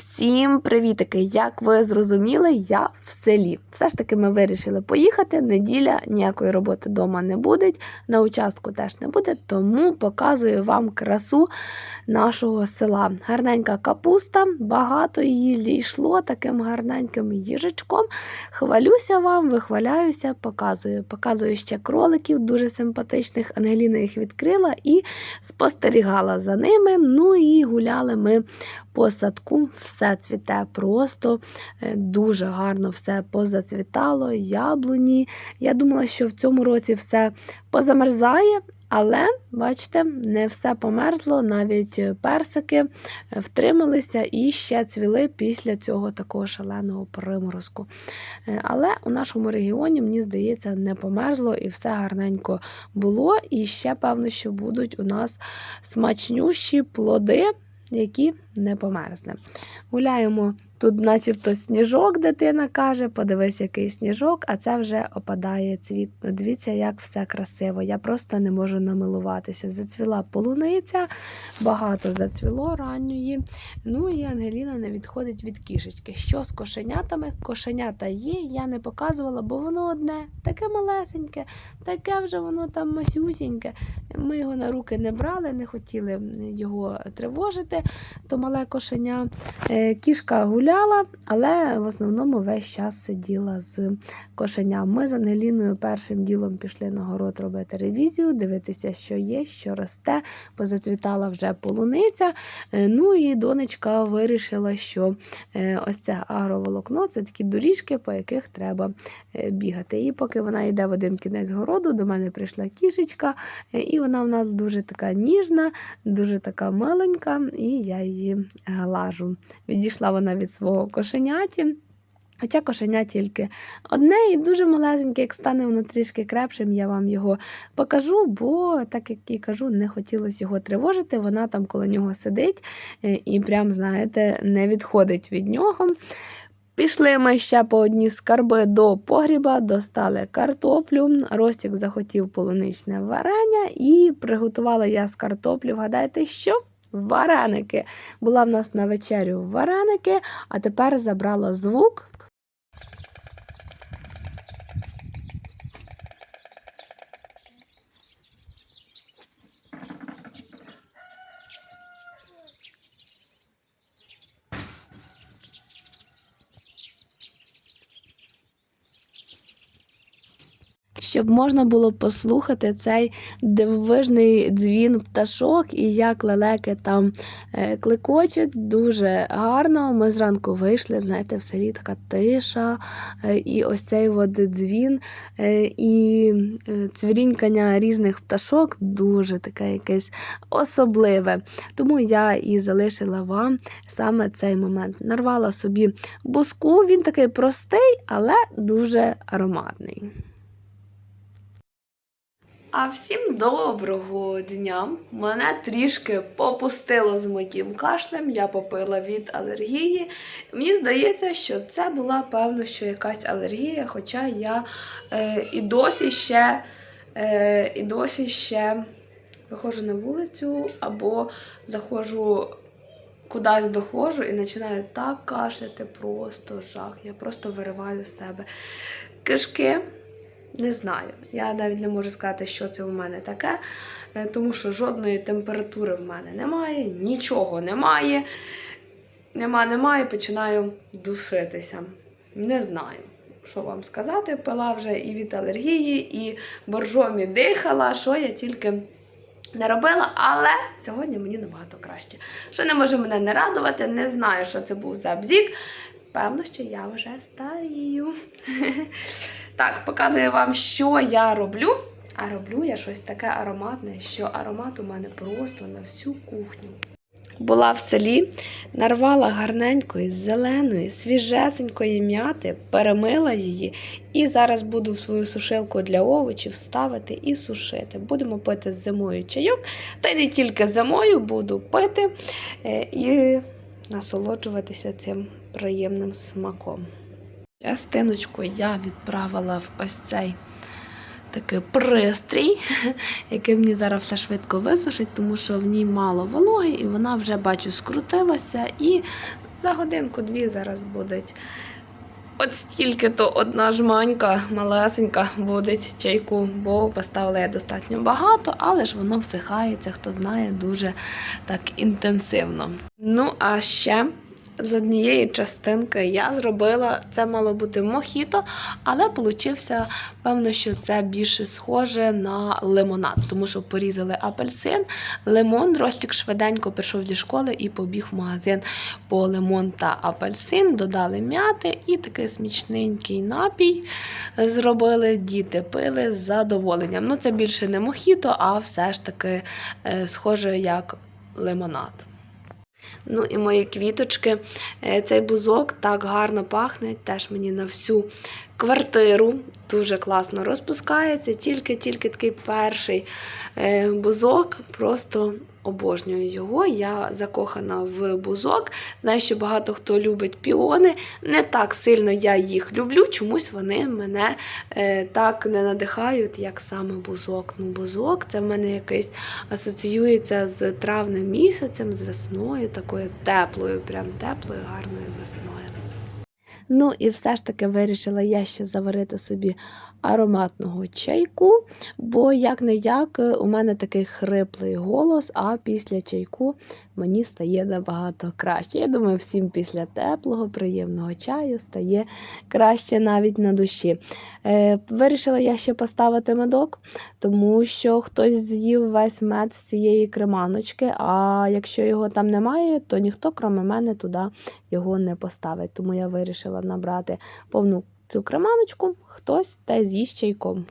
Всім привітики! Як ви зрозуміли, я в селі. Все ж таки ми вирішили поїхати. Неділя ніякої роботи вдома не буде, на участку теж не буде, тому показую вам красу нашого села. Гарненька капуста, багато її зійшло таким гарненьким їжачком. Хвалюся вам, вихваляюся, показую. Показую ще кроликів дуже симпатичних. Ангеліна їх відкрила і спостерігала за ними. Ну і гуляли ми по садку. Все цвіте просто е, дуже гарно все позацвітало, яблуні. Я думала, що в цьому році все позамерзає. Але, бачите, не все померзло, навіть е, персики е, втрималися і ще цвіли після цього такого шаленого приморозку. Але у нашому регіоні, мені здається, не померзло і все гарненько було. І ще, певно, що будуть у нас смачнющі плоди, які не померзли. Гуляємо тут, начебто, сніжок, дитина каже, подивись, який сніжок, а це вже опадає цвіт. Ну, Дивіться, як все красиво. Я просто не можу намилуватися. Зацвіла полуниця, багато зацвіло ранньої. Ну і Ангеліна не відходить від кішечки. Що з кошенятами? Кошенята є, я не показувала, бо воно одне, таке малесеньке, таке вже воно там масюсіньке. Ми його на руки не брали, не хотіли його тривожити. То мале кошеня. Е, Кішка гуляла, але в основному весь час сиділа з кошеням. Ми з Ангеліною першим ділом пішли на город робити ревізію, дивитися, що є, що росте. Позацвітала вже полуниця. Е, Ну і донечка вирішила, що е, ось це агроволокно це такі доріжки, по яких треба бігати. І поки вона йде в один кінець городу, до мене прийшла кішечка, і вона в нас дуже така ніжна, дуже така миленька, і я її глажу. Відійшла вона від свого кошеняті. Хоча кошеня тільки одне і дуже малесеньке, як стане воно трішки крепшим, я вам його покажу, бо, так як і кажу, не хотілося його тривожити. Вона там коло нього сидить е, і прям, знаєте, не відходить від нього. Пішли ми ще по одні скарби до погріба, достали картоплю. Ростік захотів полуничне варення і приготувала я з картоплі. Вгадайте, що? Вареники. Була в нас на вечерю вареники, а тепер забрала звук. Щоб можна було послухати цей дивовижний дзвін пташок і як лелеки там е, клекочуть. Дуже гарно. Ми зранку вийшли, знаєте, в селі така тиша, е, і ось цей от дзвін е, і цвірінькання різних пташок дуже таке якесь особливе. Тому я і залишила вам саме цей момент. Нарвала собі буску, він такий простий, але дуже ароматний. А всім доброго дня! Мене трішки попустило з моїм кашлем, я попила від алергії. Мені здається, що це була певно, що якась алергія, хоча я е, і досі ще, е, і досі ще виходжу на вулицю або заходжу кудись доходжу і починаю так кашляти, просто жах. Я просто вириваю з себе кишки. Не знаю. Я навіть не можу сказати, що це у мене таке, е, тому що жодної температури в мене немає, нічого немає. Нема, немає, починаю душитися. Не знаю, що вам сказати. Пила вже і від алергії, і боржомі дихала, що я тільки не робила, але сьогодні мені набагато краще. Що не може мене не радувати, не знаю, що це був за бзік. Певно, що я вже старію. Так, показую вам, що я роблю. А роблю я щось таке ароматне, що аромат у мене просто на всю кухню. Була в селі, нарвала гарненької, зеленої, свіжесенької м'яти, перемила її і зараз буду в свою сушилку для овочів ставити і сушити. Будемо пити зимою чайок, та й не тільки зимою буду пити е, і насолоджуватися цим приємним смаком. Частиночку я відправила в ось цей такий пристрій, який мені зараз все швидко висушить, тому що в ній мало вологи, і вона вже, бачу, скрутилася і За годинку-дві зараз будуть. От стільки то одна жманька малесенька буде чайку, бо поставила я достатньо багато, але ж воно всихається, хто знає, дуже так інтенсивно. Ну, а ще з однієї частинки я зробила це мало бути мохіто, але получився, певно, що це більше схоже на лимонад, тому що порізали апельсин, лимон, Ростік швиденько пішов зі школи і побіг в магазин по лимон та апельсин, додали м'яти і такий смачненький напій зробили. Діти пили з задоволенням. Ну, це більше не мохіто, а все ж таки е, схоже як лимонад. Ну і мої квіточки. Е, Цей бузок так гарно пахне, теж мені на всю квартиру. Дуже класно розпускається. Тільки-тільки такий перший е, бузок. Просто обожнюю його. Я закохана в бузок. Знаю, що багато хто любить піони. Не так сильно я їх люблю. Чомусь вони мене е, так не надихають, як саме бузок. Ну, бузок це в мене якийсь асоціюється з травним місяцем, з весною, такою теплою, прям теплою, гарною весною. Ну і все ж таки вирішила я ще заварити собі ароматного чайку, бо як не як у мене такий хриплий голос, а після чайку мені стає набагато краще. Я думаю, всім після теплого, приємного чаю стає краще навіть на душі. Е, вирішила я ще поставити медок, тому що хтось з'їв весь мед з цієї креманочки, а якщо його там немає, то ніхто, крім мене, туди його не поставить. Тому я вирішила набрати повну цю креманочку, хтось та з'їсть чайком.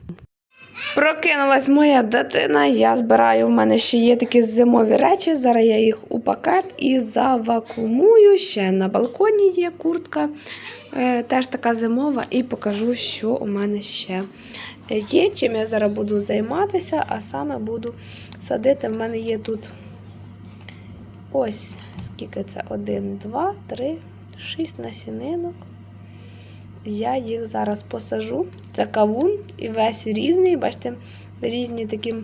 Прокинулась моя дитина, я збираю, в мене ще є такі зимові речі. Зараз я їх у пакет і завакумую. Ще на балконі є куртка, е, теж така зимова, і покажу, що у мене ще є. Чим я зараз буду займатися, а саме буду садити. В мене є тут ось скільки це? Один, два, три, шість насінинок. Я їх зараз посажу. Це кавун і весь різний. Бачите, різні такі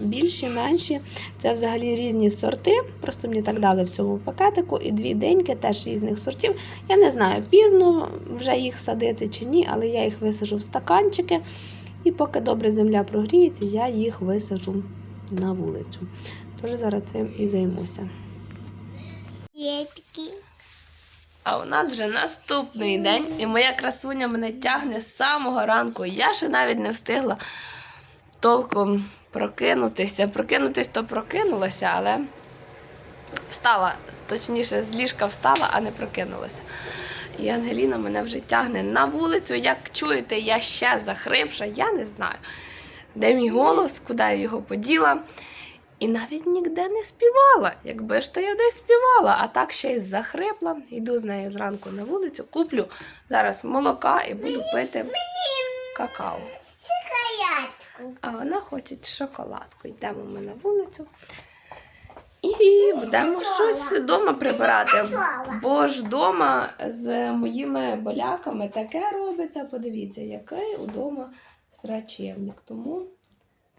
більші, менші. Це взагалі різні сорти. Просто мені так дали в цьому пакетику. І дві деньки теж різних сортів. Я не знаю, пізно вже їх садити чи ні, але я їх висажу в стаканчики. І поки добре земля прогріється, я їх висажу на вулицю. Тож зараз цим і займуся. Є. А у нас вже наступний день, і моя красуня мене тягне з самого ранку. Я ще навіть не встигла толком прокинутися. Прокинутись то прокинулася, але встала, точніше, з ліжка встала, а не прокинулася. І Ангеліна мене вже тягне на вулицю. Як чуєте, я ще захрипша, я не знаю, де мій голос, куди я його поділа. І навіть ніде не співала. Якби ж то я десь співала, а так ще й захрипла. Йду з нею зранку на вулицю, куплю зараз молока і буду пити какао. Шоколадку. А вона хоче шоколадку. Йдемо ми на вулицю. І будемо щось вдома прибирати. Бо ж вдома з моїми боляками таке робиться. Подивіться, який вдома срачевник. Тому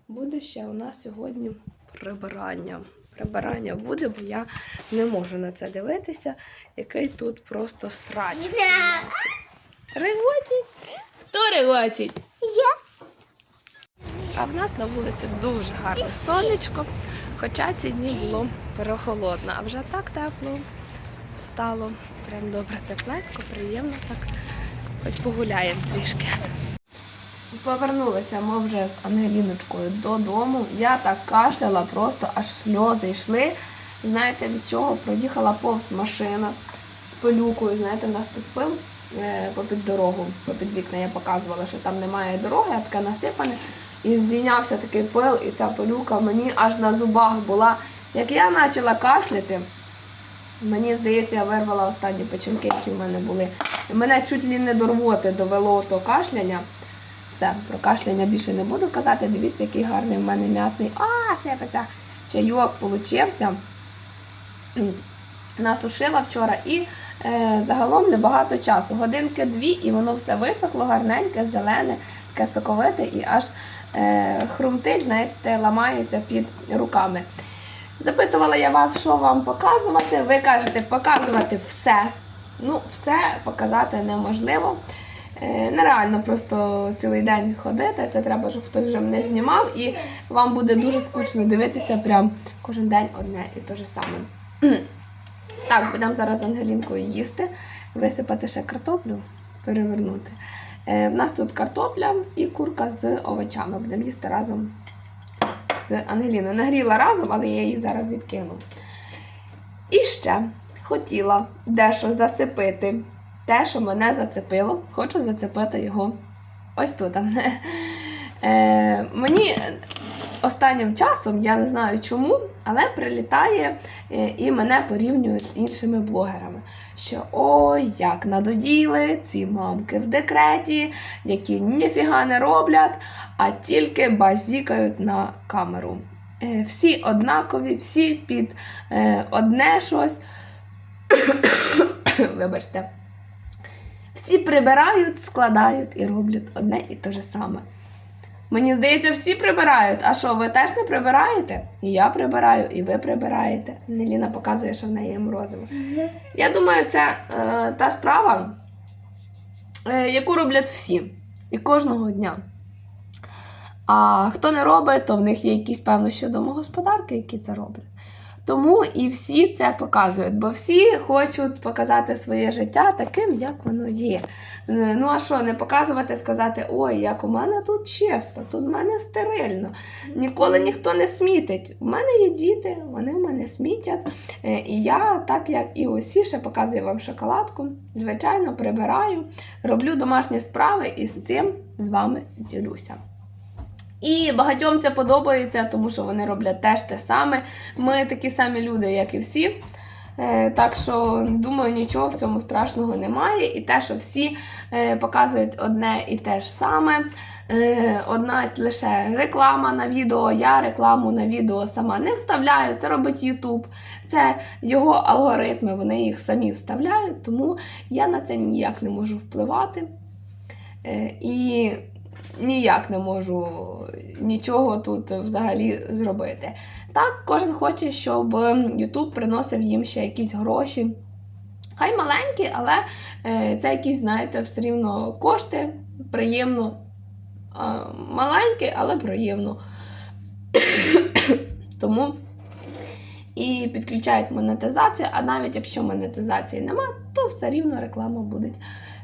буде ще у нас сьогодні прибирання. Прибирання буде, бо я не можу на це дивитися, який тут просто срач. Регочить? Хто регочить? Я. А в нас на вулиці дуже гарне сонечко, хоча ці дні було прохолодно, а вже так тепло стало. Прям добре тепленько, приємно так. Хоч погуляємо трішки. Повернулися ми вже з Ангеліночкою додому. Я так кашляла, просто аж сльози йшли. Знаєте, від чого проїхала повз машина з пилюкою, знаєте, наступив е, попід дорогу, попід вікна. Я показувала, що там немає дороги, а таке насипане. І здійнявся такий пил, і ця пилюка мені аж на зубах була. Як я почала кашляти, Мені здається, я вирвала останні печінки, які в мене були. І мене чуть ли не до рвоти довело то кашляння. Все, про кашляння більше не буду казати. Дивіться, який гарний в мене м'ятний. А, сипеться. Чайок получився. Насушила вчора і е, загалом небагато часу. Годинки дві, і воно все висохло, гарненьке, зелене, таке соковите і аж е, хрумтить, знаєте, ламається під руками. Запитувала я вас, що вам показувати. Ви кажете, показувати все. Ну, все показати неможливо. Е, Нереально просто цілий день ходити. Це треба, щоб хтось вже мене знімав, і вам буде дуже скучно дивитися прям кожен день одне і те ж саме. Так, будемо зараз з Ангелінкою їсти, висипати ще картоплю, перевернути. Е, в нас тут картопля і курка з овочами. Будемо їсти разом з Ангеліною. Нагріла разом, але я її зараз відкину. І ще хотіла дещо зацепити. Те, що мене зацепило, хочу зацепити його ось тут. Е, мені останнім часом, я не знаю чому, але прилітає е, і мене порівнюють з іншими блогерами. Що ой, як надоїли ці мамки в декреті, які ніфіга не роблять, а тільки базікають на камеру. Е, Всі однакові, всі під е, одне щось. Вибачте. Всі прибирають, складають і роблять одне і те ж саме. Мені здається, всі прибирають. А що, ви теж не прибираєте? І я прибираю, і ви прибираєте. Неліна показує, що в неї є морозиво. Я думаю, це е, та справа, е, яку роблять всі і кожного дня. А хто не робить, то в них є якісь, певно, ще домогосподарки, які це роблять. Тому і всі це показують, бо всі хочуть показати своє життя таким, як воно є. Е, Ну а що, не показувати, сказати, ой, як у мене тут чисто, тут в мене стерильно, ніколи ніхто не смітить. У мене є діти, вони в мене смітять. Е, І я, так як і усі, ще показую вам шоколадку, звичайно, прибираю, роблю домашні справи і з цим з вами ділюся. І багатьом це подобається, тому що вони роблять теж те саме. Ми такі самі люди, як і всі. Е, Так що, думаю, нічого в цьому страшного немає. І те, що всі е, показують одне і те ж саме. Е, Одна лише реклама на відео. Я рекламу на відео сама не вставляю. Це робить YouTube. Це його алгоритми, вони їх самі вставляють, тому я на це ніяк не можу впливати. І ніяк не можу нічого тут взагалі зробити. Так, кожен хоче, щоб YouTube приносив їм ще якісь гроші. Хай маленькі, але е, це якісь, знаєте, все рівно кошти, приємно. Маленькі, але приємно. Тому і підключають монетизацію, а навіть якщо монетизації нема, то все рівно реклама буде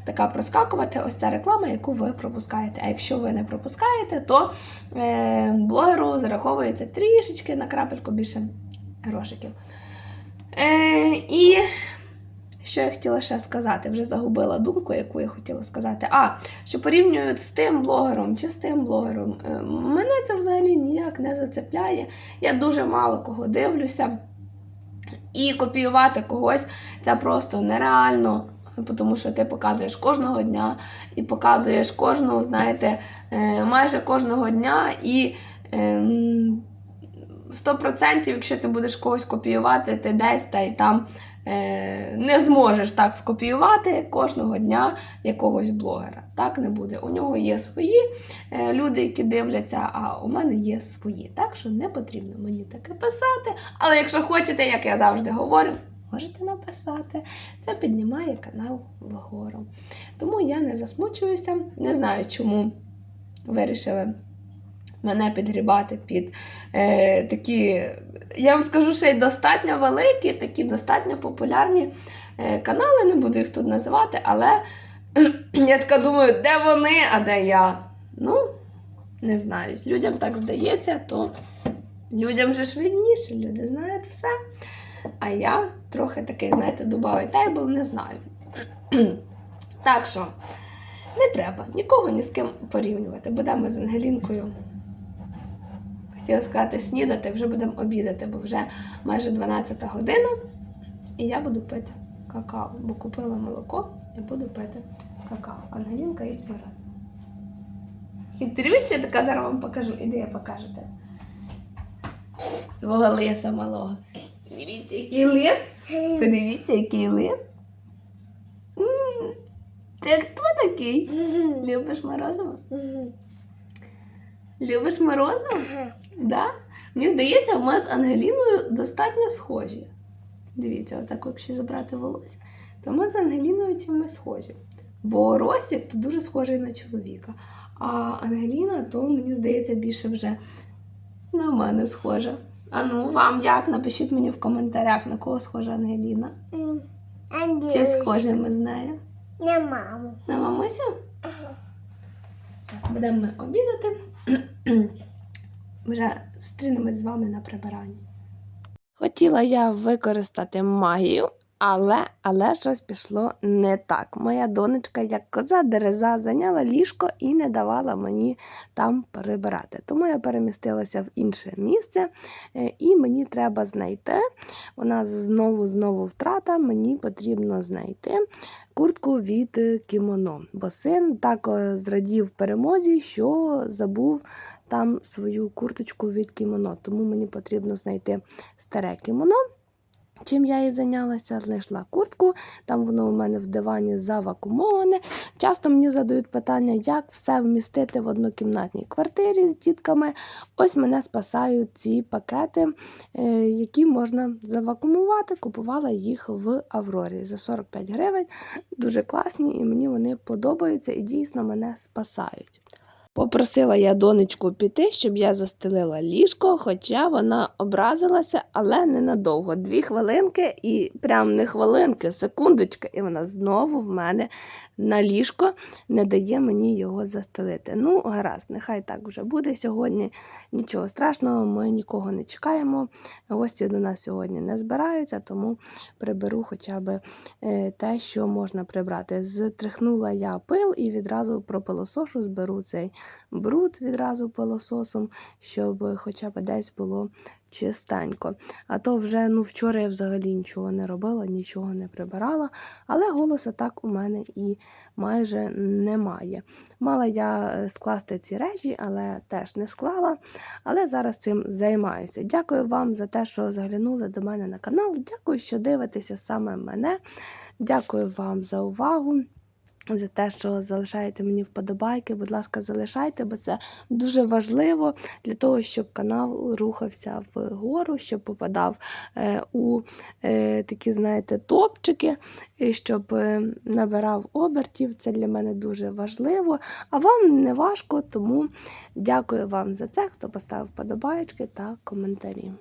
така проскакувати. Ось ця реклама, яку ви пропускаєте. А якщо ви не пропускаєте, то е, блогеру зараховується трішечки на крапельку більше грошиків. Е, і що я хотіла ще сказати? Вже загубила думку, яку я хотіла сказати. А, що порівнюють з тим блогером чи з тим блогером. Е, Мене це взагалі ніяк не зацепляє. Я дуже мало кого дивлюся. І копіювати когось це просто нереально, тому що ти показуєш кожного дня і показуєш кожного, знаєте, е, майже кожного дня. І ем, 100%, якщо ти будеш когось копіювати, ти десь та й там е, не зможеш так скопіювати кожного дня якогось блогера. Так не буде. У нього є свої е, люди, які дивляться, а у мене є свої. Так що не потрібно мені таке писати. Але якщо хочете, як я завжди говорю, можете написати. Це піднімає канал вгору. Тому я не засмучуюся, не знаю, чому вирішили мене підгрібати під е, такі, я вам скажу, ще й достатньо великі, такі достатньо популярні е, канали, не буду їх тут називати, але я така думаю, де вони, а де я? Ну, не знаю. Людям так здається, то людям же ж видніше, люди знають все. А я трохи такий, знаєте, дубовий тайбл, не знаю. так що, не треба нікого ні з ким порівнювати. Будемо з Ангелінкою хотіла сказати снідати, вже будемо обідати, бо вже майже 12 година. І я буду пити какао, бо купила молоко і буду пити какао. Ангелінка їсть мороз. Хитрюща така зараз вам покажу. Іди я покажете. Свого лиса малого. Дивіться, який лис. Подивіться, який лис. Це хто такий? Любиш морозиво? Любиш морозиво? Да? Мені здається, ми з Ангеліною достатньо схожі. Дивіться, отак, якщо забрати волосся, то ми з Ангеліною чимось схожі. Бо Ростік то дуже схожий на чоловіка. А Ангеліна, то мені здається, більше вже на мене схожа. А ну, вам як? Напишіть мені в коментарях, на кого схожа Ангеліна. Чи схожі ми з нею? На маму. На мамусю? Так, будемо ми обідати. Вже зустрінемось з вами на прибиранні. Хотіла я використати магію, але, але щось пішло не так. Моя донечка, як коза дереза, зайняла ліжко і не давала мені там прибирати. Тому я перемістилася в інше місце, е, і мені треба знайти. У нас знову знову втрата. Мені потрібно знайти куртку від е, кімоно. Бо син так е, зрадів перемозі, що забув там свою курточку від кімоно. Тому мені потрібно знайти старе кімоно. Чим я і зайнялася, знайшла куртку, там воно у мене в дивані завакумоване. Часто мені задають питання, як все вмістити в однокімнатній квартирі з дітками. Ось мене спасають ці пакети, е, які можна завакумувати. Купувала їх в Аврорі за 45 гривень. Дуже класні, і мені вони подобаються і дійсно мене спасають. Попросила я донечку піти, щоб я застелила ліжко, хоча вона образилася, але ненадовго. Дві хвилинки, і прям не хвилинки, секундочка, і вона знову в мене на ліжко не дає мені його застелити. Ну, гаразд, нехай так вже буде сьогодні. Нічого страшного, ми нікого не чекаємо. Гості до нас сьогодні не збираються, тому приберу хоча б е, те, що можна прибрати. Зтрихнула я пил і відразу пропилосошу, зберу цей бруд відразу пилососом, щоб хоча б десь було чистенько. А то вже ну, вчора я взагалі нічого не робила, нічого не прибирала, але голоса так у мене і майже немає. Мала я е, скласти ці речі, але теж не склала. Але зараз цим займаюся. Дякую вам за те, що заглянули до мене на канал. Дякую, що дивитеся саме мене. Дякую вам за увагу. За те, що залишаєте мені вподобайки, будь ласка, залишайте, бо це дуже важливо для того, щоб канал рухався вгору, щоб попадав е, у е, такі, знаєте, топчики, щоб е, набирав обертів. Це для мене дуже важливо. А вам не важко, тому дякую вам за це, хто поставив вподобайки та коментарі.